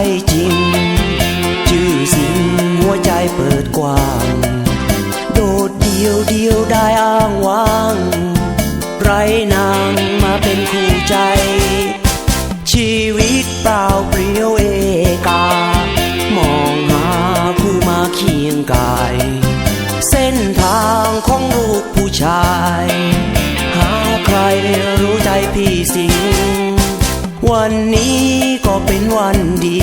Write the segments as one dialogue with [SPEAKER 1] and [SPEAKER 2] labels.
[SPEAKER 1] ใจจริง ชื่อสิงหัวใจเปิดกว้าง โดดเดียวเดียวได้อ้างว้าง ไรนางมาเป็นคู่ใจ ชีวิตเปล่าเปลี่ยวเอกามองหาคู่มาเคียงกาย ดี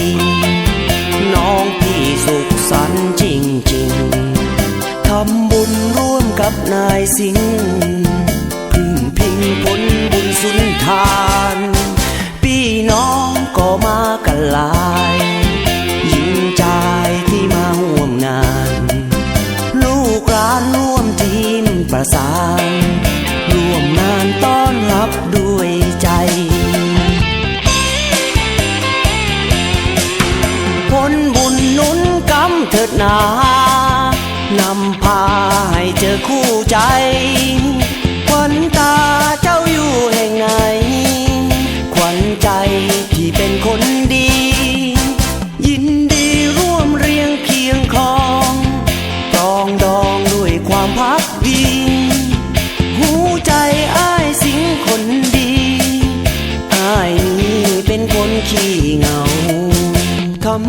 [SPEAKER 1] น้องพี่สุขสันต์จริงๆทำบุญร่วมกับนายสิงห์พึ่งพิงผลบุญสุนทาน พี่น้องก็มากันหลายยิ่งใจที่มาห่วมงาน ลูกหลานร่วมทีมประสานร่วมงานำ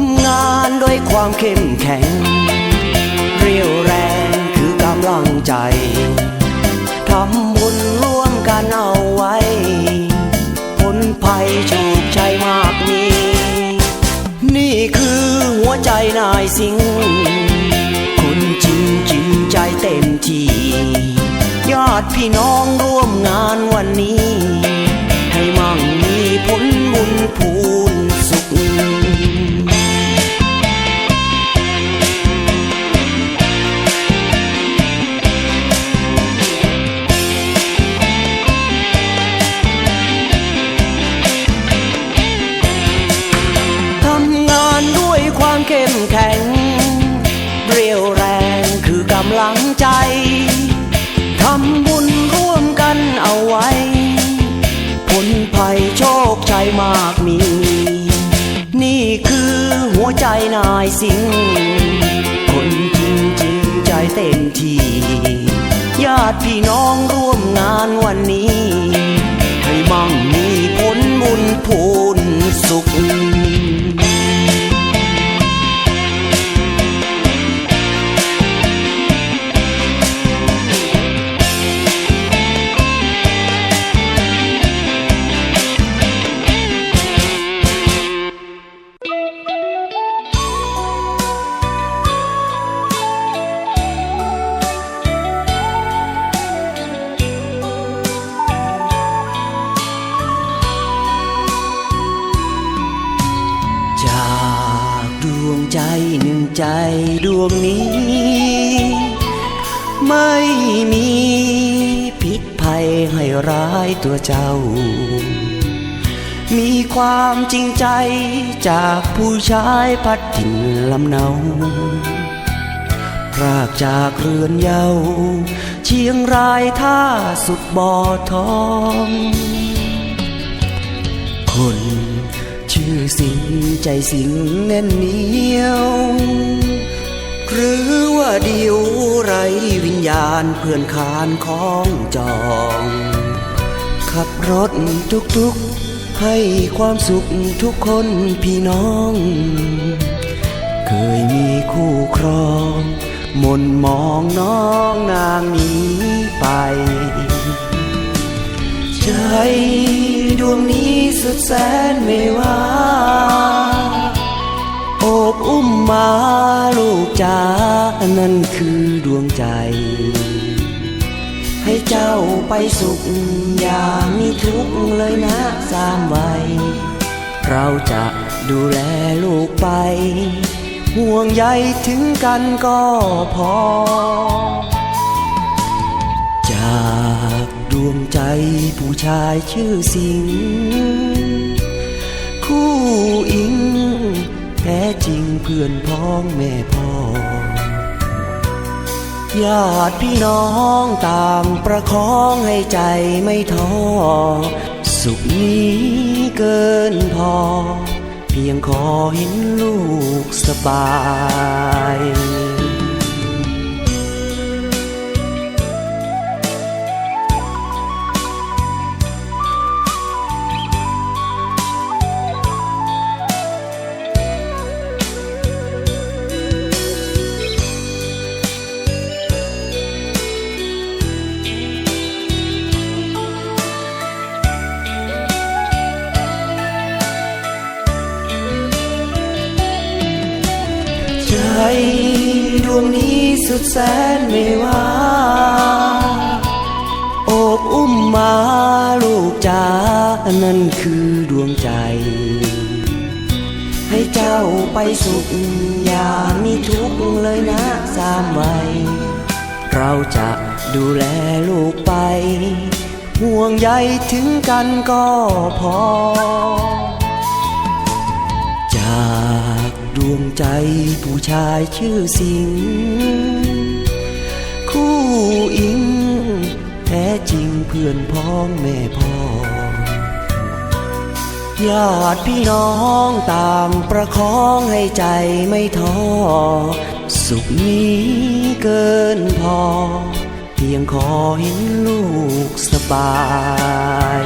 [SPEAKER 1] ำงานด้วยความเข้มแข็ง เรียวแรงคือกำลังใจ ทำบุญร่วมกันเอาไว้ผลภัยโชคชัยมากมี นี่คือหัวใจนายสิงคนจริงจริงใจเต็มที่ ญาติพี่น้องร่วมงานวันนี้ ให้มั่งมีผลบุญพู แข็ง เรียวแรงคือกำลังใจทำบุญร่วมกันเอาไว้ ผลภัยโชคชัยมากมี นี่คือหัวใจนายสิงคนจริงจริงใจเต็มที่ญาติพี่น้องร่วมงานวันนี้ ให้มั่งมีผลบุญพู วงใจหนึ่งใจดวงนี้ ไม่มีพิษภัยให้ร้ายตัวเจ้า มีความจริงใจจากผู้ชายพัดถิ่นลำเนาพรากจากเรือนเยาว์เชียงรายท่าสุดบ่อทอง คน ชื่อสิงใจสิงแน่นเหนียว หรือว่าเดียวไรวิญญาณเพื่อนคานของจอง ขับรถทุกๆให้ความสุขทุกคนพี่น้อง เคยมีคู่ครองมนมองน้องนางนี้ไป ใจ วงนี้สุดแสนไม่ว่าโอบอุ้มมาลูกจ๋านั่นคือดวงใจ ให้เจ้าไปสุขอย่ามีทุกข์เลยนะสามวัยเราจะดูแลลูกไป ห่วงใยถึงกันก็พอ วงใจผู้ชายชื่อสิง คู่อิง แท้จริงเพื่อนพ้องแม่พ่อ ญาติพี่น้องต่างประคองให้ใจไม่ท้อสสุขนี้เกินพอ เพียงขอเห็นลูกสบาย ใจดวงนี้สุดแสนไม่ว่าโอบอุ้มมาลูกจ๋านั่นคือดวงใจ ให้เจ้าไปสุขอย่ามีทุกข์เลยนะสามวัยเราจะดูแลลูกไป ห่วงใยถึงกันก็พอ ดวงใจผู้ชายชื่อสิง คู่อิง แท้จริงเพื่อนพ้องแม่พ่อ ญาติพี่น้องต่างประคองให้ใจไม่ท้อ สุขนี้เกินพอ เพียงขอเห็นลูกสบาย